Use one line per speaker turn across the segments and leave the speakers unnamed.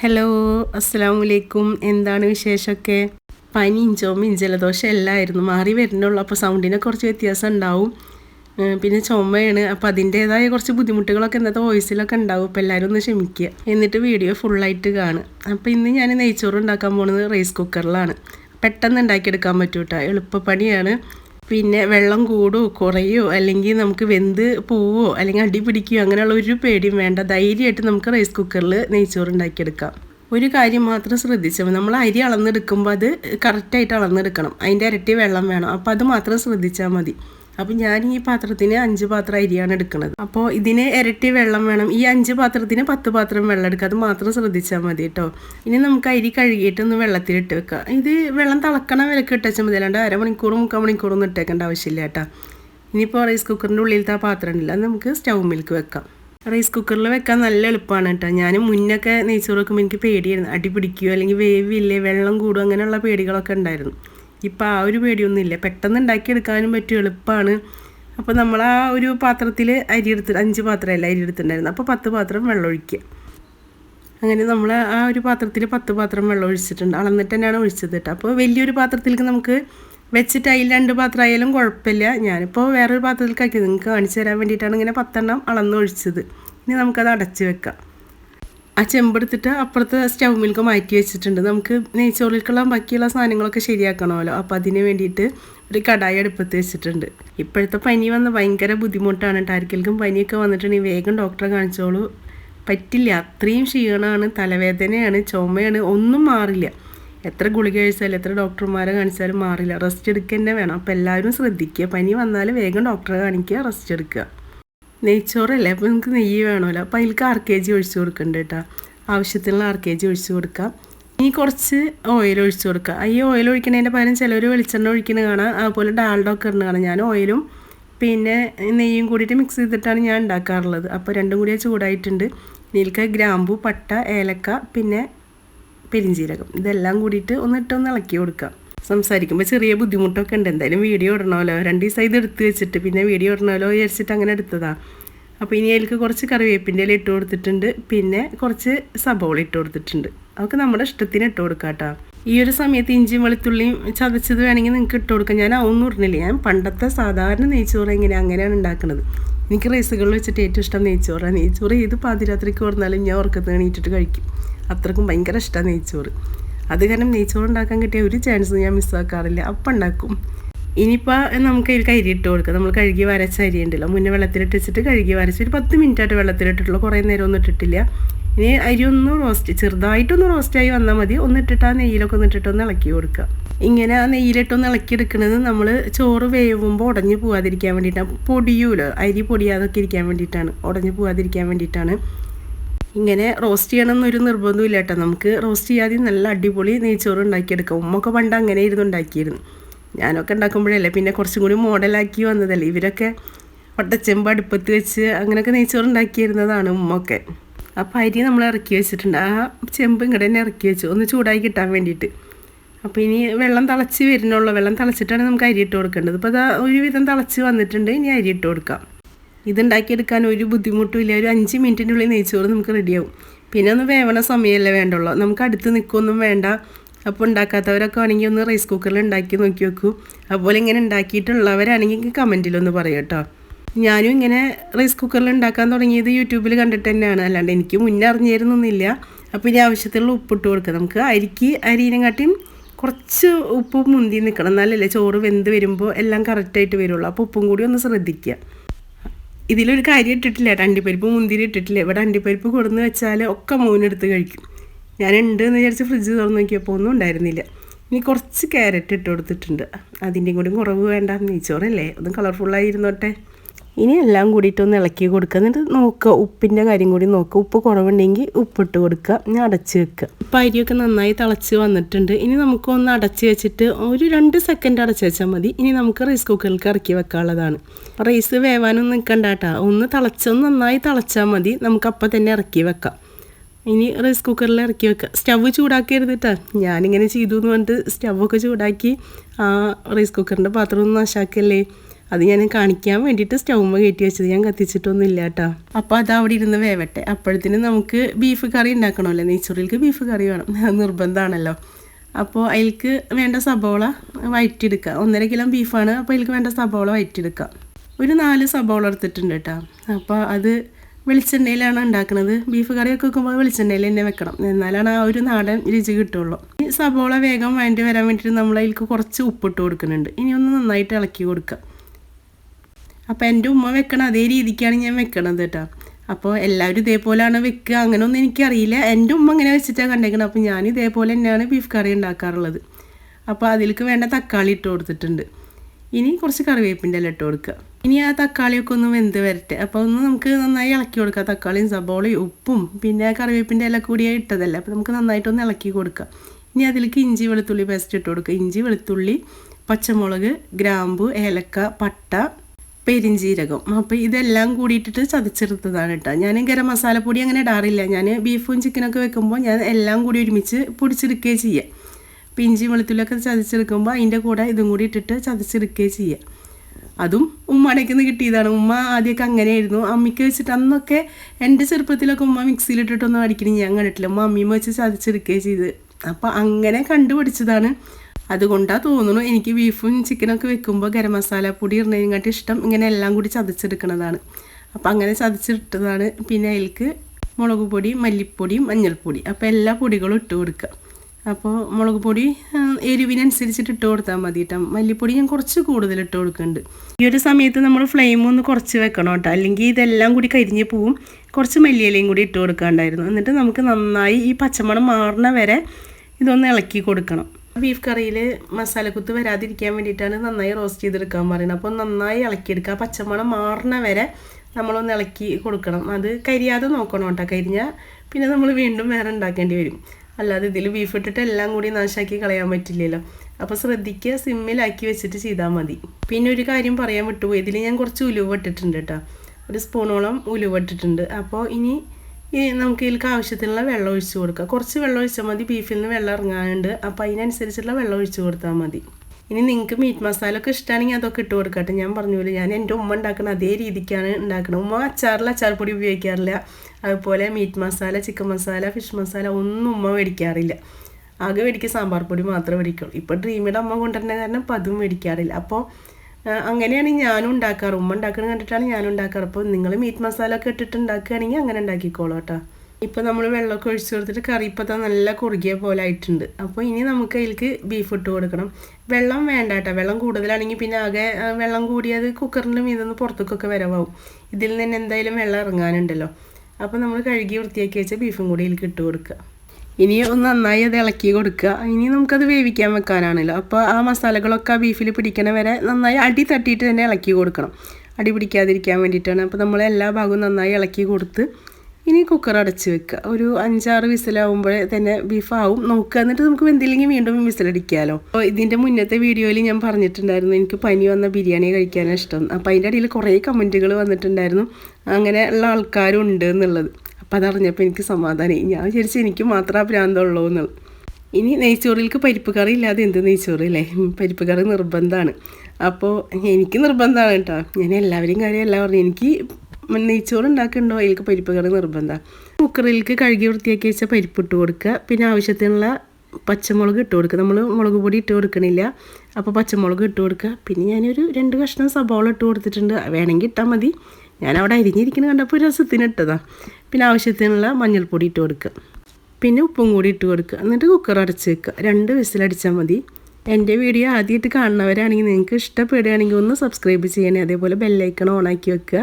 Hello അസ്സലാമു അലൈക്കും എന്താണ് വിശേഷമൊക്കെ? പനിയും ചുമയും ജലദോഷം എല്ലായിരുന്നു മാറി വരുന്നുള്ളൂ. അപ്പോൾ സൗണ്ടിനെ കുറച്ച് വ്യത്യാസം ഉണ്ടാവും. പിന്നെ ചുമയാണ്. അപ്പോൾ അതിന്റേതായ കുറച്ച് ബുദ്ധിമുട്ടുകളൊക്കെ ഇന്നത്തെ വോയിസിലൊക്കെ ഉണ്ടാവും. അപ്പോൾ എല്ലാവരും ഒന്ന് ക്ഷമിക്കുക. എന്നിട്ട് വീഡിയോ ഫുള്ളായിട്ട് കാണും അപ്പോൾ ഇന്ന് ഞാൻ നെയ്ച്ചോറ് ഉണ്ടാക്കാൻ പോകുന്നത് റൈസ് കുക്കറിലാണ് പെട്ടെന്ന് ഉണ്ടാക്കിയെടുക്കാൻ പറ്റൂട്ടോ. എളുപ്പ എളുപ്പപ്പണിയാണ്. പിന്നെ വെള്ളം കൂടുമോ കുറയോ അല്ലെങ്കിൽ നമുക്ക് വെന്ത് പോവോ അല്ലെങ്കിൽ അടി പിടിക്കുകയോ അങ്ങനെയുള്ള ഒരു പേടിയും വേണ്ട. ധൈര്യമായിട്ട് നമുക്ക് റൈസ് കുക്കറിൽ നെയ്ച്ചോറ് ഉണ്ടാക്കിയെടുക്കാം ഒരു കാര്യം മാത്രം ശ്രദ്ധിച്ചാൽ നമ്മൾ അരി അളന്നെടുക്കുമ്പോൾ അത് കറക്റ്റായിട്ട് അളന്നെടുക്കണം. അതിന്റെ ഇരട്ടി വെള്ളം വേണം. അപ്പോൾ അത് മാത്രം ശ്രദ്ധിച്ചാൽ മതി. അപ്പം ഞാൻ ഈ പാത്രത്തിന് അഞ്ച് പാത്രം അരിയാണ് എടുക്കുന്നത് അപ്പോൾ ഇതിന് ഇരട്ടി വെള്ളം വേണം. ഈ അഞ്ച് പാത്രത്തിന് പത്ത് പാത്രം വെള്ളം എടുക്കുക. അത് മാത്രം ശ്രദ്ധിച്ചാൽ മതി കേട്ടോ ഇനി നമുക്ക് അരി കഴുകിയിട്ട് ഒന്ന് വെള്ളത്തിലിട്ട് വെക്കുക. ഇത് വെള്ളം തിളക്കണ വിലക്ക് ഇട്ടാച്ചാൽ മതി. അല്ലാണ്ട് അരമണിക്കൂറും മുക്കാൽ മണിക്കൂറും ഒന്നും ഇട്ടേക്കേണ്ട ആവശ്യമില്ല കേട്ടോ ഇനിയിപ്പോൾ റൈസ് കുക്കറിന്റെ ഉള്ളിലത്തെ ആ പാത്രം ഉണ്ടല്ലോ നമുക്ക് സ്റ്റൗമിലേക്ക് വെക്കാം. റൈസ് കുക്കറിൽ വെക്കാൻ നല്ല എളുപ്പമാണ് കേട്ടോ ഞാൻ മുന്നൊക്കെ നെയ്ച്ചോറ് വെക്കുമ്പോൾ എനിക്ക് പേടിയായിരുന്നു. അടി പിടിക്കുകയോ അല്ലെങ്കിൽ വേവില്ലേ വെള്ളം കൂടുമോ അങ്ങനെയുള്ള പേടികളൊക്കെ ഉണ്ടായിരുന്നു. ഇപ്പം ആ ഒരു പേടിയൊന്നും ഇല്ല പെട്ടെന്ന് ഉണ്ടാക്കിയെടുക്കാനും പറ്റും എളുപ്പമാണ് അപ്പോൾ നമ്മൾ ആ ഒരു പാത്രത്തിൽ അരി എടുത്ത് അഞ്ച് പാത്രമല്ല അരി എടുത്തിട്ടുണ്ടായിരുന്നു. അപ്പോൾ പത്ത് പാത്രം വെള്ളം ഒഴിക്കുക അങ്ങനെ നമ്മൾ ആ ഒരു പാത്രത്തിൽ പത്ത് പാത്രം വെള്ളം ഒഴിച്ചിട്ടുണ്ട്. അളന്നിട്ട് തന്നെയാണ് ഒഴിച്ചത് കേട്ടോ. അപ്പോൾ വലിയൊരു പാത്രത്തിലേക്ക് നമുക്ക് വെച്ചിട്ട് അതിൽ രണ്ട് പാത്രം ആയാലും കുഴപ്പമില്ല. ഞാനിപ്പോൾ വേറൊരു പാത്രത്തിലേക്ക് ആക്കി. നിങ്ങൾക്ക് കാണിച്ചു തരാൻ വേണ്ടിയിട്ടാണ് ഇങ്ങനെ പത്തെണ്ണം അളന്ന് ഒഴിച്ചത്. ഇനി നമുക്കത് അടച്ച് വെക്കാം. ആ ചെമ്പെടുത്തിട്ട് അപ്പുറത്തെ മിൽക്ക് മാറ്റി വെച്ചിട്ടുണ്ട്. നമുക്ക് നെയ്ച്ചോറിലേക്കുള്ള ബാക്കിയുള്ള സാധനങ്ങളൊക്കെ ശരിയാക്കണമല്ലോ. അപ്പോൾ അതിന് വേണ്ടിയിട്ട് ഒരു കടായി അടുപ്പത്ത് വെച്ചിട്ടുണ്ട്. ഇപ്പോഴത്തെ പനി വന്ന ഭയങ്കര ബുദ്ധിമുട്ടാണ് ആർക്കെങ്കിലും പനിയൊക്കെ വന്നിട്ടുണ്ടെങ്കിൽ വേഗം ഡോക്ടറെ കാണിച്ചോളൂ. പറ്റില്ല. അത്രയും ക്ഷീണമാണ് തലവേദനയാണ് ചുമയാണ് ഒന്നും മാറില്ല. എത്ര ഗുളിക കഴിച്ചാലും എത്ര ഡോക്ടർമാരെ കാണിച്ചാലും മാറില്ല. റെസ്റ്റ് എടുക്കുക തന്നെ വേണം. അപ്പോൾ എല്ലാവരും ശ്രദ്ധിക്കുക. പനി വന്നാൽ വേഗം ഡോക്ടറെ കാണിക്കുക റെസ്റ്റ് എടുക്കുക. നെയ്ച്ചോറല്ലേ? അപ്പോൾ നമുക്ക് നെയ്യ് വേണമല്ലോ. അപ്പോൾ അതിലേക്ക് ആർ കെ ജി ഒഴിച്ച് കൊടുക്കണ്ട കേട്ടോ ആവശ്യത്തിനുള്ള ആർ കെ ജി ഒഴിച്ച് കൊടുക്കാം. ഇനി കുറച്ച് ഓയിൽ ഒഴിച്ച് കൊടുക്കുക ഈ ഓയിൽ ഒഴിക്കുന്നതിന്റെ പകരം ചിലർ വെളിച്ചെണ്ണ ഒഴിക്കുന്നത് കാണാം. അതുപോലെ ഡാൽഡ ഒക്കെ ഇടുന്ന കാണാം. ഞാൻ ഓയിലും പിന്നെ നെയ്യും കൂടിയിട്ട് മിക്സ് ചെയ്തിട്ടാണ് ഞാൻ ഉണ്ടാക്കാറുള്ളത് അപ്പോൾ രണ്ടും കൂടി ചൂടായിട്ടുണ്ട്. ഇതിലേക്ക് ഗ്രാമ്പു പട്ട ഏലക്ക പിന്നെ പെരിഞ്ചീരകം. ഇതെല്ലാം കൂടിയിട്ട് ഒന്നിട്ടൊന്ന് ഇളക്കി കൊടുക്കാം. സംസാരിക്കുമ്പോൾ ചെറിയ ബുദ്ധിമുട്ടൊക്കെ ഉണ്ട്. എന്തായാലും വീഡിയോ ഇടണമല്ലോ. രണ്ട് ദിവസം ഇത് എടുത്ത് വെച്ചിട്ട് പിന്നെ വീഡിയോ ഇടണമല്ലോ വിചാരിച്ചിട്ട് അങ്ങനെ എടുത്തതാണ് അപ്പോൾ ഇനി അതിലേക്ക് കുറച്ച് കറിവേപ്പിന്റെ ഇല ഇട്ട് കൊടുത്തിട്ടുണ്ട്. പിന്നെ കുറച്ച് സബോള ഇട്ട് കൊടുത്തിട്ടുണ്ട്. അതൊക്കെ നമ്മുടെ ഇഷ്ടത്തിന് ഇട്ട് കൊടുക്കാം കേട്ടോ. ഈ ഒരു സമയത്ത് ഇഞ്ചിയും വെളുത്തുള്ളിയും ചതച്ചത് വേണമെങ്കിൽ നിങ്ങൾക്ക് ഇട്ട് കൊടുക്കാം. ഞാൻ അതൊന്നും ഇടുന്നില്ല ഞാൻ പണ്ടത്തെ സാധാരണ നെയ്ച്ചോറ് എങ്ങനെ അങ്ങനെയാണ് ഉണ്ടാക്കുന്നത് എനിക്ക് റൈസുകളിൽ വെച്ചിട്ട് ഏറ്റവും ഇഷ്ടം നെയ്ച്ചോറാണ്. നെയ്ച്ചോറ് ഏത് പാതിരാത്രിക്ക് ഓർന്നാലും ഞാൻ ഉറക്കത്ത് എണീറ്റിട്ട് കഴിക്കും. അത്രക്കും ഭയങ്കര ഇഷ്ടമാണ് നെയ്ച്ചോറ്. അത് കാരണം നെയ്ച്ചോറ് ഉണ്ടാക്കാൻ കിട്ടിയ ഒരു ചാൻസ് ഞാൻ മിസ്സാക്കാറില്ല അപ്പം ഉണ്ടാക്കും. ഇനിയിപ്പോൾ നമുക്ക് അതിൽ കരി ഇട്ട് കൊടുക്കുക നമ്മൾ കഴുകി വരച്ച അരി ഉണ്ടല്ലോ. മുന്നേ വെള്ളത്തിലിട്ട് വെച്ചിട്ട് കഴുകി വരച്ച് ഒരു പത്ത് മിനിറ്റായിട്ട് വെള്ളത്തിലിട്ടിട്ടുള്ളൂ. കുറേ നേരം ഒന്നും ഇട്ടിട്ടില്ല. ഇനി അരി ഒന്ന് റോസ്റ്റ് ചെറുതായിട്ടൊന്ന് റോസ്റ്റായി വന്നാൽ മതി. ഒന്ന് ഇട്ടിട്ട് ആ നെയ്യിലൊക്കെ ഒന്ന് ഇട്ടിട്ട് ഒന്ന് ഇളക്കി കൊടുക്കുക. ഇങ്ങനെ ആ നെയ്യിലിട്ടൊന്ന് ഇളക്കി എടുക്കുന്നത് നമ്മൾ ചോറ് വേവുമ്പോൾ ഉടഞ്ഞു പോകാതിരിക്കാൻ വേണ്ടിയിട്ടാണ്. പൊടിയൂലോ. അരി പൊടിയാതൊക്കെ ഇരിക്കാൻ വേണ്ടിയിട്ടാണ്. ഉടഞ്ഞു പോകാതിരിക്കാൻ വേണ്ടിയിട്ടാണ്. ഇങ്ങനെ റോസ്റ്റ് ചെയ്യണമെന്നൊരു നിർബന്ധമില്ല കേട്ടോ നമുക്ക് റോസ്റ്റ് ചെയ്യാതെ നല്ല അടിപൊളി നെയ്ച്ചോറ് ഉണ്ടാക്കിയെടുക്കാം. ഉമ്മൊക്കെ പണ്ട് അങ്ങനെ ഇരുന്ന് ഉണ്ടാക്കിയിരുന്നു ഞാനൊക്കെ ഉണ്ടാക്കുമ്പോഴല്ലേ പിന്നെ കുറച്ചും കൂടി മോഡലാക്കി വന്നതല്ലേ. ഇവരൊക്കെ ഒട്ടച്ചെമ്പ് അടുപ്പത്ത് വെച്ച് അങ്ങനെയൊക്കെ നെയ്ച്ചോറ് ഉണ്ടാക്കിയിരുന്നതാണ് ഉമ്മൊക്കെ അപ്പോൾ അരി നമ്മൾ ഇറക്കി വെച്ചിട്ടുണ്ട്. ആ ചെമ്പ് ഇങ്ങോട്ട് തന്നെ ഇറക്കി വെച്ചു. ഒന്ന് ചൂടാക്കി കിട്ടാൻ വേണ്ടിയിട്ട്. അപ്പോൾ ഇനി വെള്ളം തിളച്ച് വരുന്നുള്ളൂ. വെള്ളം തിളച്ചിട്ടാണ് നമുക്ക് അരി ഇട്ട് കൊടുക്കേണ്ടത്. അപ്പോൾ അത് ഒരുവിധം തിളച്ച് വന്നിട്ടുണ്ട്. ഇനി അരി ഇട്ട് കൊടുക്കാം. ഇതുണ്ടാക്കിയെടുക്കാൻ ഒരു ബുദ്ധിമുട്ടും ഇല്ല. ഒരു അഞ്ച് മിനിറ്റിനുള്ളിൽ നെയ്ച്ചോറ് നമുക്ക് റെഡിയാവും. പിന്നെ ഒന്ന് വേവണ സമയമല്ലേ വേണ്ടുള്ളൂ. നമുക്ക് അടുത്ത് നിൽക്കൊന്നും വേണ്ട. അപ്പോൾ ഉണ്ടാക്കാത്തവരൊക്കെ ആണെങ്കിൽ ഒന്ന് റൈസ് കുക്കറിൽ ഉണ്ടാക്കി നോക്കി വെക്കൂ. അതുപോലെ ഇങ്ങനെ ഉണ്ടാക്കിയിട്ടുള്ളവരാണെങ്കിൽ കമന്റിലൊന്ന് പറയും കേട്ടോ. ഞാനും ഇങ്ങനെ റൈസ് കുക്കറിൽ ഉണ്ടാക്കാൻ തുടങ്ങിയത് യൂട്യൂബിൽ കണ്ടിട്ട് തന്നെയാണ്. അല്ലാണ്ട് എനിക്ക് മുന്നേ അറിഞ്ഞിരുന്നൊന്നുമില്ല. അപ്പോൾ ഇനി ആവശ്യത്തിലുള്ള ഉപ്പിട്ട് കൊടുക്കുക നമുക്ക് അരിക്ക് അരിനെ കാട്ടിയും കുറച്ച് ഉപ്പ് മുന്തി നിൽക്കണം. എന്നാലല്ലേ ചോറ് വെന്ത് വരുമ്പോൾ എല്ലാം കറക്റ്റായിട്ട് വരുള്ളൂ. അപ്പോൾ ഉപ്പും കൂടി ഒന്ന് ശ്രദ്ധിക്കുക. ഇതിലൊരു കാര്യം ഇട്ടിട്ടില്ല അണ്ടിപ്പരിപ്പ് മുന്തിരി ഇട്ടിട്ടില്ല. ഇവിടെ അണ്ടിപ്പരിപ്പ് കൊടുന്ന് വെച്ചാൽ ഒക്കെ മോനെടുത്ത് കഴിക്കും. ഞാൻ ഉണ്ട് എന്ന് വിചാരിച്ച് ഫ്രിഡ്ജ് തുറന്ന് നോക്കിയപ്പോൾ ഒന്നും ഉണ്ടായിരുന്നില്ല. ഇനി കുറച്ച് ക്യാരറ്റ് ഇട്ട് കൊടുത്തിട്ടുണ്ട്. അതിന്റെയും കൂടി കുറവ് വേണ്ട. നെയ്ച്ചോറല്ലേ? ഒന്നും കളർഫുള്ളായി ഇരുന്നോട്ടെ. ഇനി എല്ലാം കൂടിയിട്ടൊന്ന് ഇളക്കി കൊടുക്കുക. എന്നിട്ട് നോക്കുക ഉപ്പിന്റെ കാര്യം കൂടി നോക്കുക. ഉപ്പ് കുറവുണ്ടെങ്കിൽ ഉപ്പിട്ട് കൊടുക്കുക. ഞാൻ അടച്ച് വെക്കുക. ഇപ്പം അരിയൊക്കെ നന്നായി തിളച്ച് വന്നിട്ടുണ്ട്. ഇനി നമുക്ക് ഒന്ന് അടച്ച് വെച്ചിട്ട് ഒരു രണ്ട് സെക്കൻഡ് അടച്ച് വെച്ചാൽ മതി. ഇനി നമുക്ക് റൈസ് കുക്കറിലേക്ക് ഇറക്കി വെക്കാനുള്ളതാണ്. റൈസ് വേവാനൊന്നും നിൽക്കണ്ട കേട്ടോ. ഒന്ന് തിളച്ചൊന്ന് നന്നായി തിളച്ചാൽ മതി. നമുക്ക് അപ്പം തന്നെ ഇറക്കി വെക്കാം. ഇനി റൈസ് കുക്കറിൽ ഇറക്കി വെക്കുക. സ്റ്റവ് ചൂടാക്കരുത് കേട്ടോ. ഞാനിങ്ങനെ ചെയ്തു എന്ന് പറഞ്ഞിട്ട് സ്റ്റവൊക്കെ ചൂടാക്കി ആ റൈസ് കുക്കറിന്റെ പാത്രം ഒന്ന് നാശാക്കല്ലേ? അത് ഞാൻ കാണിക്കാൻ വേണ്ടിയിട്ട് സ്റ്റൗമ്മ കയറ്റി വെച്ചത്. ഞാൻ കത്തിച്ചിട്ടൊന്നും ഇല്ല കേട്ടോ. അപ്പോൾ അത് അവിടെ ഇരുന്ന് വേവട്ടെ. അപ്പോഴത്തിന് നമുക്ക് ബീഫ് കറി ഉണ്ടാക്കണമല്ലോ നെയ്ച്ചോറിലേക്ക് ബീഫ് കറി വേണം. നിർബന്ധമാണല്ലോ അപ്പോൾ അതിലേക്ക് വേണ്ട സബോള വയറ്റിയെടുക്കുക. ഒന്നര കിലോ ബീഫാണ് അപ്പോൾ അതിലേക്ക് വേണ്ട സബോള വയറ്റിയെടുക്കുക. ഒരു നാല് സബോള എടുത്തിട്ടുണ്ട് കേട്ടോ. അപ്പോൾ അത് വെളിച്ചെണ്ണയിലാണ് ഉണ്ടാക്കുന്നത് ബീഫ് കറിയൊക്കെ വെക്കുമ്പോൾ വെളിച്ചെണ്ണയിൽ തന്നെ വെക്കണം. എന്നാലാണ് ആ ഒരു നാടൻ രുചി കിട്ടുള്ളൂ. ഈ സബോള വേഗം വേണ്ടി വരാൻ വേണ്ടിയിട്ട് നമ്മൾ അതിലേക്ക് കുറച്ച് ഉപ്പിട്ട് കൊടുക്കുന്നുണ്ട്. ഇനി ഒന്ന് നന്നായിട്ട് ഇളക്കി കൊടുക്കുക. അപ്പോൾ എന്റെ ഉമ്മ വെക്കണ അതേ രീതിക്കാണ് ഞാൻ വെക്കണത് കേട്ടോ അപ്പോൾ എല്ലാവരും ഇതേപോലെയാണ് വെക്കുക. അങ്ങനെയൊന്നും എനിക്കറിയില്ല. എന്റെ ഉമ്മ ഇങ്ങനെ വെച്ചിട്ടാണ് കണ്ടേക്കുന്നത് അപ്പോൾ ഞാൻ ഇതേപോലെ തന്നെയാണ് ബീഫ് കറി ഉണ്ടാക്കാറുള്ളത്. അപ്പോൾ അതിലേക്ക് വേണ്ട തക്കാളി ഇട്ട് കൊടുത്തിട്ടുണ്ട്. ഇനി കുറച്ച് കറിവേപ്പിന്റെ എല്ലാം ഇട്ട് കൊടുക്കുക. ഇനി ആ തക്കാളിയൊക്കെ ഒന്ന് വെന്ത് വരട്ടെ. അപ്പോൾ ഒന്ന് നമുക്ക് നന്നായി ഇളക്കി കൊടുക്കുക തക്കാളിയും സബോളയും ഉപ്പും പിന്നെ കറിവേപ്പിന്റെ എല്ലാം കൂടിയാണ് ഇട്ടതല്ലേ. അപ്പോൾ നമുക്ക് നന്നായിട്ടൊന്ന് ഇളക്കി കൊടുക്കുക ഇനി അതിലേക്ക് ഇഞ്ചി വെളുത്തുള്ളി പേസ്റ്റ് ഇട്ട് കൊടുക്കുക. ഇഞ്ചി വെളുത്തുള്ളി പച്ചമുളക് ഗ്രാമ്പു ഏലക്ക പട്ട പെരിഞ്ചീരകം. അപ്പോൾ ഇതെല്ലാം കൂടിയിട്ടിട്ട് ചതച്ചെടുത്തതാണ് കേട്ടോ ഞാൻ ഗരം മസാലപ്പൊടി അങ്ങനെ ഇടാറില്ല. ഞാൻ ബീഫും ചിക്കനൊക്കെ വെക്കുമ്പോൾ ഞാൻ എല്ലാം കൂടി ഒരുമിച്ച് പൊടിച്ചെടുക്കുകയും ചെയ്യുക അപ്പോൾ ഇഞ്ചി വെളുത്തുള്ളിയൊക്കെ ചതച്ചെടുക്കുമ്പോൾ അതിന്റെ കൂടെ ഇതും കൂടി ഇട്ടിട്ട് ചതച്ചെടുക്കുകയും ചെയ്യുക അതും ഉമ്മടയ്ക്ക് നിന്ന് കിട്ടിയതാണ്. ഉമ്മ ആദ്യമൊക്കെ അങ്ങനെയായിരുന്നു. അമ്മിക്ക് വെച്ചിട്ട് അന്നൊക്കെ എന്റെ ചെറുപ്പത്തിലൊക്കെ ഉമ്മ മിക്സിയിലിട്ടിട്ടൊന്നും അടിക്കണം ഞാൻ കണ്ടിട്ടില്ല. ഉമ്മ അമ്മീമ്മ വെച്ച് ചതച്ചെടുക്കുകയും ചെയ്ത്. അപ്പോൾ അങ്ങനെ കണ്ടുപിടിച്ചതാണ്. അതുകൊണ്ടാണ് തോന്നുന്നു എനിക്ക് ബീഫും ചിക്കനൊക്കെ വെക്കുമ്പോൾ ഗരം മസാല പൊടി ഇടുന്നതിനെക്കാട്ടി ഇഷ്ടം ഇങ്ങനെ എല്ലാം കൂടി ചതച്ചെടുക്കുന്നതാണ്. അപ്പോൾ അങ്ങനെ ചതച്ചിട്ടതാണ്. പിന്നെ അതിലേക്ക് മുളക് പൊടി മല്ലിപ്പൊടി മഞ്ഞൾപ്പൊടി. അപ്പോൾ എല്ലാ പൊടികളും ഇട്ട് കൊടുക്കുക അപ്പോൾ മുളക് പൊടി എരിവിനനുസരിച്ചിട്ട് ഇട്ട് കൊടുത്താൽ മതി കേട്ടോ മല്ലിപ്പൊടി ഞാൻ കുറച്ച് കൂടുതൽ ഇട്ട് കൊടുക്കുന്നുണ്ട് ഈ ഒരു സമയത്ത് നമ്മൾ ഫ്ലെയിം ഒന്ന് കുറച്ച് വെക്കണം കേട്ടോ അല്ലെങ്കിൽ ഇതെല്ലാം കൂടി കരിഞ്ഞ് പോവും. കുറച്ച് മല്ലിയിലയും കൂടി ഇട്ട് കൊടുക്കാണ്ടായിരുന്നു. എന്നിട്ട് നമുക്ക് നന്നായി ഈ പച്ചമണം മാറുന്ന വരെ ഇതൊന്ന് ഇളക്കി കൊടുക്കണം. ബീഫ് കറിയിൽ മസാലക്കുത്ത് വരാതിരിക്കാൻ വേണ്ടിയിട്ടാണ് നന്നായി റോസ്റ്റ് ചെയ്തെടുക്കാൻ പറയുന്നത്. അപ്പോൾ നന്നായി ഇളക്കിയെടുക്കുക. പച്ചമണം മാറണ വരെ നമ്മളൊന്ന് ഇളക്കി കൊടുക്കണം. അത് കരിയാതെ നോക്കണം കേട്ടോ. കരിഞ്ഞാൽ പിന്നെ നമ്മൾ വീണ്ടും വേറെ ഉണ്ടാക്കേണ്ടി വരും. അല്ലാതെ ഇതിൽ ബീഫ് ഇട്ടിട്ട് എല്ലാം കൂടി നാശാക്കി കളയാൻ പറ്റില്ലല്ലോ. അപ്പോൾ ശ്രദ്ധിക്കുക. സിമ്മിലാക്കി വെച്ചിട്ട് ചെയ്താൽ മതി. പിന്നെ ഒരു കാര്യം പറയാൻ വിട്ടുപോയി. ഇതിൽ ഞാൻ കുറച്ച് ഉലുവ ഇട്ടിട്ടുണ്ട് കേട്ടോ. ഒരു സ്പൂണോളം ഉലുവ ഇട്ടിട്ടുണ്ട്. അപ്പോൾ ഇനി ഈ നമുക്ക് ഇതിലേക്ക് ആവശ്യത്തിനുള്ള വെള്ളം ഒഴിച്ച് കൊടുക്കുക. കുറച്ച് വെള്ളം ഒഴിച്ചാൽ മതി. ബീഫിൽ നിന്ന് വെള്ളം ഇറങ്ങാനുണ്ട് അപ്പോൾ അതിനനുസരിച്ചുള്ള വെള്ളം ഒഴിച്ച് കൊടുത്താൽ മതി. ഇനി നിങ്ങൾക്ക് മീറ്റ് മസാല ഒക്കെ ഇഷ്ടമാണെങ്കിൽ അതൊക്കെ ഇട്ട് കൊടുക്കട്ടെ ഞാൻ പറഞ്ഞു പോലെ ഞാൻ എന്റെ ഉമ്മ ഉണ്ടാക്കുന്ന അതേ രീതിക്കാണ് ഉണ്ടാക്കുന്നത് ഉമ്മ അച്ചാറിൽ അച്ചാർപ്പൊടി ഉപയോഗിക്കാറില്ല. അതുപോലെ meat masala chicken masala fish masala ഒന്നും ഉമ്മ മേടിക്കാറില്ല. ആകെ മേടിക്കുക സാമ്പാർ പൊടി മാത്രമേ മേടിക്കുള്ളൂ. ഇപ്പോൾ ഡ്രീമിയുടെ അമ്മ കൊണ്ടുവരുന്ന കാരണം അപ്പം അതും മേടിക്കാറില്ല. അപ്പോൾ അങ്ങനെയാണ് ഞാനും ഉണ്ടാക്കാറ്. ഉമ്മ ഉണ്ടാക്കുന്നത് കണ്ടിട്ടാണ് ഞാനും ഉണ്ടാക്കാറ്. അപ്പോൾ നിങ്ങൾ മീറ്റ് മസാല ഒക്കെ ഇട്ടിട്ട് ഉണ്ടാക്കുകയാണെങ്കിൽ അങ്ങനെ ഉണ്ടാക്കിക്കോളൂ കേട്ടോ. ഇപ്പോൾ നമ്മൾ വെള്ളമൊക്കെ ഒഴിച്ചു കൊടുത്തിട്ട് കറി ഇപ്പോൾ നല്ല കുറുകിയ പോലെ ആയിട്ടുണ്ട്. അപ്പോൾ ഇനി നമുക്ക് അതിലേക്ക് ബീഫ് ഇട്ട് കൊടുക്കണം. വെള്ളം വേണ്ട കേട്ടോ. വെള്ളം കൂടുതലാണെങ്കിൽ പിന്നെ ആകെ വെള്ളം കൂടിയത് കുക്കറിന്റെ മീതൊന്ന് പുറത്തേക്കൊക്കെ വരവാകും ഇതിൽ നിന്ന് എന്തായാലും വെള്ളം ഇറങ്ങാനുണ്ടല്ലോ. അപ്പോൾ നമ്മൾ കഴുകി വൃത്തിയാക്കി വെച്ച ബീഫും കൂടി ഇതിലേക്ക് ഇട്ട് കൊടുക്കുക. ഇനി ഒന്ന് നന്നായി അത് ഇളക്കി കൊടുക്കുക. ഇനി നമുക്കത് വേവിക്കാൻ വെക്കാനാണല്ലോ. അപ്പോൾ ആ മസാലകളൊക്കെ ബീഫിൽ പിടിക്കണ വരെ നന്നായി അടി തട്ടിയിട്ട് തന്നെ ഇളക്കി കൊടുക്കണം. അടി പിടിക്കാതിരിക്കാൻ വേണ്ടിയിട്ടാണ്. അപ്പോൾ നമ്മൾ എല്ലാ ഭാഗവും നന്നായി ഇളക്കി കൊടുത്ത് ഇനി കുക്കർ അടച്ച് വെക്കുക. ഒരു അഞ്ചാറ് വിസിലാവുമ്പോഴേ തന്നെ ബീഫാവും നോക്കുക. എന്നിട്ട് നമുക്ക് വെന്തില്ലെങ്കിൽ വീണ്ടും വിസിലടിക്കാമല്ലോ അപ്പോൾ ഇതിന്റെ മുന്നത്തെ വീഡിയോയിൽ ഞാൻ പറഞ്ഞിട്ടുണ്ടായിരുന്നു. എനിക്ക് പനി വന്ന ബിരിയാണി കഴിക്കാനാണ് ഇഷ്ടം. അപ്പോൾ അതിന്റെ ഇടയിൽ കുറേ കമന്റുകൾ വന്നിട്ടുണ്ടായിരുന്നു. അങ്ങനെ ഉള്ള ആൾക്കാരും ഉണ്ട് എന്നുള്ളത്. അപ്പോൾ അതറിഞ്ഞപ്പോൾ എനിക്ക് സമാധാനമായി ഞാൻ വിചാരിച്ചു എനിക്ക് മാത്രമേ ഭ്രാന്തമുള്ളൂ എന്നുള്ളത്. ഇനി നെയ്ച്ചോറിലേക്ക് പരിപ്പ് കറി ഇല്ലാതെ എന്ത് നെയ്ച്ചോറ് അല്ലേ? പരിപ്പ് കറി നിർബന്ധമാണ് അപ്പോൾ എനിക്ക് നിർബന്ധമാണ് കേട്ടോ. ഞാൻ എല്ലാവരെയും കാര്യമല്ല പറഞ്ഞു. എനിക്ക് നെയ്ച്ചോറ് ഉണ്ടാക്കുന്നുണ്ടോ അതിലേക്ക് പരിപ്പ് കറി നിർബന്ധമാണ് കുക്കറിലേക്ക് കഴുകി വൃത്തിയാക്കി വെച്ചാൽ പരിപ്പ് ഇട്ട് കൊടുക്കുക. പിന്നെ ആവശ്യത്തിനുള്ള പച്ചമുളക് ഇട്ട് കൊടുക്കുക. നമ്മൾ മുളക് പൊടി ഇട്ട് കൊടുക്കണില്ല. അപ്പോൾ പച്ചമുളക് ഇട്ട് കൊടുക്കുക. പിന്നെ ഞാനൊരു രണ്ട് കഷ്ണം സബോള ഇട്ട് കൊടുത്തിട്ടുണ്ട്. വേണമെങ്കിൽ ഇട്ടാൽ മതി. ഞാൻ അവിടെ അരിഞ്ഞിരിക്കുന്നത് കണ്ടപ്പോൾ രസത്തിന് ഇട്ടതാണ് പിന്നെ ആവശ്യത്തിനുള്ള മഞ്ഞൾപ്പൊടി ഇട്ട് കൊടുക്കുക പിന്നെ ഉപ്പും കൂടി ഇട്ട് കൊടുക്കുക എന്നിട്ട് കുക്കർ അടച്ച് വെക്കുക രണ്ട് വിസിലടിച്ചാൽ മതി. എന്റെ വീഡിയോ ആദ്യമായിട്ട് കാണുന്നവരാണെങ്കിൽ നിങ്ങൾക്ക് ഇഷ്ടപ്പെടുകയാണെങ്കിൽ ഒന്ന് സബ്സ്ക്രൈബ് ചെയ്യണേ. അതേപോലെ ബെല്ലൈക്കൺ ഓണാക്കി വെക്കുക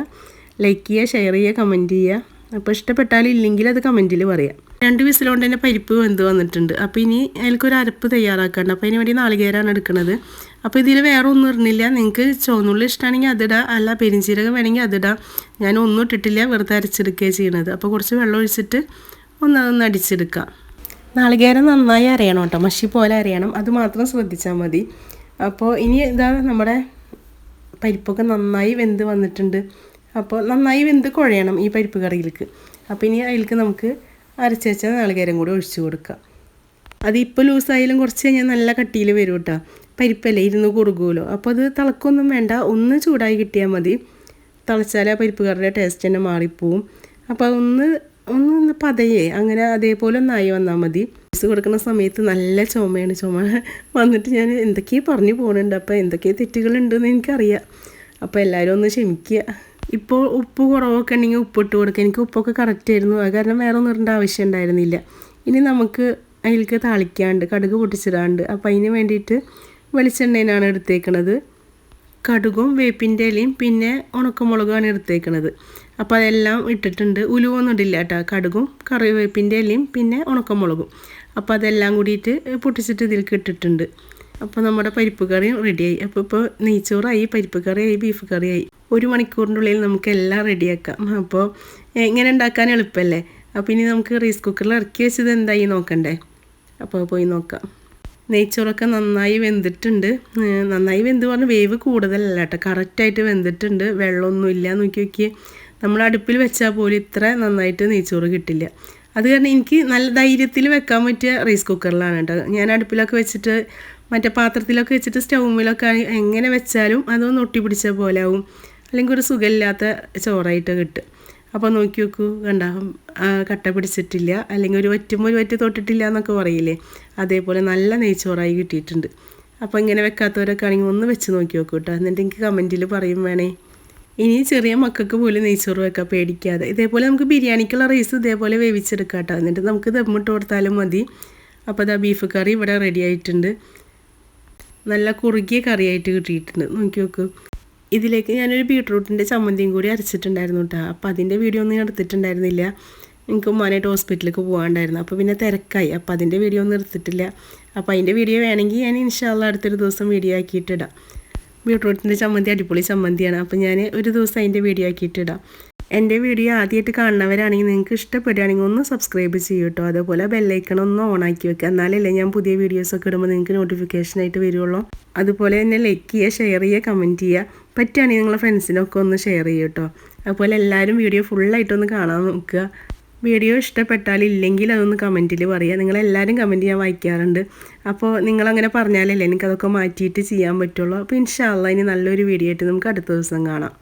ലൈക്ക് ചെയ്യുക ഷെയർ ചെയ്യുക കമന്റ് ചെയ്യുക. അപ്പോൾ ഇഷ്ടപ്പെട്ടാലും ഇല്ലെങ്കിൽ അത് കമന്റിൽ പറയാം. രണ്ട് വിസിലുകൊണ്ട് തന്നെ പരിപ്പ് വെന്ത് വന്നിട്ടുണ്ട്. അപ്പോൾ ഇനി അതിലേക്കൊരു അരപ്പ് തയ്യാറാക്കാണ്ട്. അപ്പോൾ അതിന് വേണ്ടി നാളികേരാണ് എടുക്കുന്നത് അപ്പോൾ ഇതിൽ വേറെ ഒന്നും ഇടുന്നില്ല നിങ്ങൾക്ക് ചുവന്നുള്ളി ഇഷ്ടമാണെങ്കിൽ അതിടാം. അല്ല പെരിഞ്ചീരകം വേണമെങ്കിൽ അതിടാം. ഞാൻ ഒന്നും ഇട്ടിട്ടില്ല. വെറുതെ അരച്ചെടുക്കുകയാണ് ചെയ്യണത്. അപ്പോൾ കുറച്ച് വെള്ളം ഒഴിച്ചിട്ട് ഒന്ന് അതൊന്ന് അടിച്ചെടുക്കാം. നാളികേരം നന്നായി അറിയണം കേട്ടോ. മഷി പോലെ അറിയണം അത് മാത്രം ശ്രദ്ധിച്ചാൽ മതി. അപ്പോൾ ഇനി ഇതാ നമ്മുടെ പരിപ്പൊക്കെ നന്നായി വെന്ത് വന്നിട്ടുണ്ട്. അപ്പോൾ നന്നായി വെന്ത് കുഴയണം ഈ പരിപ്പ് കറിയിലേക്ക്. അപ്പോൾ ഇനി അതിലേക്ക് നമുക്ക് അരച്ച് വെച്ച നാളികേരം കൂടി ഒഴിച്ചു കൊടുക്കുക അത് ഇപ്പോൾ ലൂസായാലും കുറച്ച് കഴിഞ്ഞാൽ നല്ല കട്ടിയിൽ വരും കേട്ടോ പരിപ്പല്ലേ ഇരുന്ന് കുറുകുമല്ലോ അപ്പോൾ അത് തിളക്കൊന്നും വേണ്ട. ഒന്ന് ചൂടായി കിട്ടിയാൽ മതി. തിളച്ചാൽ ആ പരിപ്പ് കറിയുടെ ടേസ്റ്റ് തന്നെ മാറിപ്പോവും. അപ്പോൾ ഒന്ന് ഒന്ന് പതയേ. അങ്ങനെ അതേപോലെ ഒന്നായി വന്നാൽ മതി. ജ്യൂസ് കൊടുക്കുന്ന സമയത്ത് നല്ല ചുമയാണ്. ചുമ വന്നിട്ട് ഞാൻ എന്തൊക്കെയോ പറഞ്ഞു പോകുന്നുണ്ട് അപ്പോൾ എന്തൊക്കെയാണ് തെറ്റുകളുണ്ടെന്ന് എനിക്കറിയാം. അപ്പോൾ എല്ലാവരും ഒന്ന് ക്ഷമിക്കുക ഇപ്പോൾ ഉപ്പ് കുറവൊക്കെ ഉണ്ടെങ്കിൽ ഉപ്പിട്ട് കൊടുക്കുക. എനിക്ക് ഉപ്പൊക്കെ കറക്റ്റ് ആയിരുന്നു. അത് കാരണം വേറെ ഒന്നും ഇടേണ്ട ആവശ്യം ഉണ്ടായിരുന്നില്ല. ഇനി നമുക്ക് അതിലേക്ക് താളിക്കാണ്ട് കടുക് പൊട്ടിച്ചിടാണ്ട് അപ്പോൾ അതിന് വേണ്ടിയിട്ട് വെളിച്ചെണ്ണയിലാണ് എടുത്തേക്കണത്. കടുകും വേപ്പിന്റെ ഇലയും പിന്നെ ഉണക്കമുളകുമാണ് എടുത്തേക്കണത്. അപ്പോൾ അതെല്ലാം ഇട്ടിട്ടുണ്ട്. ഉലുവൊന്നും ഇടില്ല കേട്ടോ കടുകും കറിവേപ്പിന്റെ ഇലയും പിന്നെ ഉണക്കമുളകും. അപ്പോൾ അതെല്ലാം കൂടിയിട്ട് പൊട്ടിച്ചിട്ട് ഇതിലേക്ക് ഇട്ടിട്ടുണ്ട്. അപ്പോൾ നമ്മുടെ പരിപ്പ് കറിയും റെഡിയായി അപ്പോൾ ഇപ്പോൾ നെയ്ച്ചോറായി പരിപ്പ് കറിയായി ബീഫ് കറിയായി. ഒരു മണിക്കൂറിന്റെ ഉള്ളിൽ നമുക്ക് എല്ലാം റെഡിയാക്കാം. അപ്പോൾ ഇങ്ങനെ ഉണ്ടാക്കാൻ എളുപ്പമല്ലേ അപ്പോൾ ഇനി നമുക്ക് റൈസ് കുക്കറിൽ ഇറക്കി വെച്ചത് എന്തായി നോക്കണ്ടേ? അപ്പോൾ പോയി നോക്കാം. നെയ്ച്ചോറൊക്കെ നന്നായി വെന്തിട്ടുണ്ട്. നന്നായി വെന്ത് പറഞ്ഞാൽ വേവ് കൂടുതലല്ല കേട്ടോ. കറക്റ്റായിട്ട് വെന്തിട്ടുണ്ട്. വെള്ളമൊന്നും ഇല്ല. നോക്കി നോക്കി നമ്മൾ അടുപ്പിൽ വെച്ചാൽ പോലും ഇത്ര നന്നായിട്ട് നെയ്ച്ചോറ് കിട്ടില്ല. അത് കാരണം എനിക്ക് നല്ല ധൈര്യത്തിൽ വെക്കാൻ പറ്റിയ റൈസ് കുക്കറിലാണ് കേട്ടോ. ഞാൻ അടുപ്പിലൊക്കെ വെച്ചിട്ട് മറ്റേ പാത്രത്തിലൊക്കെ വെച്ചിട്ട് സ്റ്റൗമിലൊക്കെ എങ്ങനെ വെച്ചാലും അതൊന്ന് ഒട്ടി പിടിച്ച പോലെ ആവും. അല്ലെങ്കിൽ ഒരു സുഖമില്ലാത്ത ചോറായിട്ട് കിട്ടും. അപ്പോൾ നോക്കി നോക്കൂ കണ്ട കട്ട പിടിച്ചിട്ടില്ല അല്ലെങ്കിൽ ഒരു വറ്റുമ്പോൾ ഒരു വറ്റ് തൊട്ടിട്ടില്ല എന്നൊക്കെ പറയില്ലേ? അതേപോലെ നല്ല നെയ്ച്ചോറായി കിട്ടിയിട്ടുണ്ട്. അപ്പോൾ ഇങ്ങനെ വെക്കാത്തവരൊക്കെ ആണെങ്കിൽ ഒന്ന് വെച്ച് നോക്കി നോക്കൂ കേട്ടോ. എന്നിട്ട് എനിക്ക് കമന്റിൽ പറയും വേണേ. ഇനി ചെറിയ മക്കൾക്ക് പോലും നെയ്ച്ചോറ് വെക്കാം പേടിക്കാതെ. ഇതേപോലെ നമുക്ക് ബിരിയാണിക്കുള്ള റൈസ് ഇതേപോലെ വേവിച്ചെടുക്കാം കേട്ടോ. എന്നിട്ട് നമുക്ക് ദമ്മിട്ട് കൊടുത്താലും മതി. അപ്പോൾ ഇതാ ബീഫ് കറി ഇവിടെ റെഡി ആയിട്ടുണ്ട്. നല്ല കുറുകിയ കറിയായിട്ട് കിട്ടിയിട്ടുണ്ട്. നോക്കി നോക്കൂ. ഇതിലേക്ക് ഞാനൊരു ബീട്രൂട്ടിന്റെ ചമ്മന്തിയും കൂടി അരച്ചിട്ടുണ്ടായിരുന്നു കേട്ടോ. അപ്പോൾ അതിന്റെ വീഡിയോ ഒന്നും എടുത്തിട്ടുണ്ടായിരുന്നില്ല. എനിക്ക് ഉമ്മാനായിട്ട് ഹോസ്പിറ്റലിലേക്ക് പോകാണ്ടായിരുന്നു. അപ്പോൾ പിന്നെ തിരക്കായി. അപ്പോൾ അതിന്റെ വീഡിയോ ഒന്നും എടുത്തിട്ടില്ല. അപ്പോൾ അതിന്റെ വീഡിയോ വേണമെങ്കിൽ ഞാൻ ഇൻഷാല്ല അടുത്തൊരു ദിവസം വീഡിയോ ആക്കിയിട്ടിടാം ബീട്രൂട്ടിന്റെ ചമ്മന്തി അടിപൊളി ചമ്മന്തിയാണ്. അപ്പോൾ ഞാൻ ഒരു ദിവസം അതിന്റെ വീഡിയോ ആക്കിയിട്ടിടാം എന്റെ വീഡിയോ ആദ്യമായിട്ട് കാണുന്നവരാണെങ്കിൽ നിങ്ങൾക്ക് ഇഷ്ടപ്പെടുകയാണെങ്കിൽ ഒന്ന് സബ്സ്ക്രൈബ് ചെയ്യൂ കേട്ടോ. അതേപോലെ ബെല്ലൈക്കൺ ഒന്ന് ആക്കി വെക്കുക. എന്നാലല്ലേ ഞാൻ പുതിയ വീഡിയോസൊക്കെ ഇടുമ്പോൾ നിങ്ങൾക്ക് നോട്ടിഫിക്കേഷനായിട്ട് വരുള്ളൂ. അതുപോലെ തന്നെ ലൈക്ക് ചെയ്യുക ഷെയർ ചെയ്യുക കമന്റ് ചെയ്യുക. പറ്റുകയാണെങ്കിൽ നിങ്ങളെ ഫ്രണ്ട്സിനൊക്കെ ഒന്ന് ഷെയർ ചെയ്യൂ കേട്ടോ അതുപോലെ എല്ലാവരും വീഡിയോ ഫുള്ളായിട്ടൊന്ന് കാണാൻ നോക്കുക. വീഡിയോ ഇഷ്ടപ്പെട്ടാൽ ഇല്ലെങ്കിൽ അതൊന്ന് കമന്റിൽ പറയുക നിങ്ങളെല്ലാവരും കമന്റ് ചെയ്യാൻ വായിക്കാറുണ്ട്. അപ്പോൾ നിങ്ങളങ്ങനെ പറഞ്ഞാലല്ലേ എനിക്കതൊക്കെ മാറ്റിയിട്ട് ചെയ്യാൻ പറ്റുള്ളൂ. അപ്പോൾ ഇൻഷാല്ല ഇനി നല്ലൊരു വീഡിയോ ആയിട്ട് നമുക്ക് അടുത്ത ദിവസം കാണാം.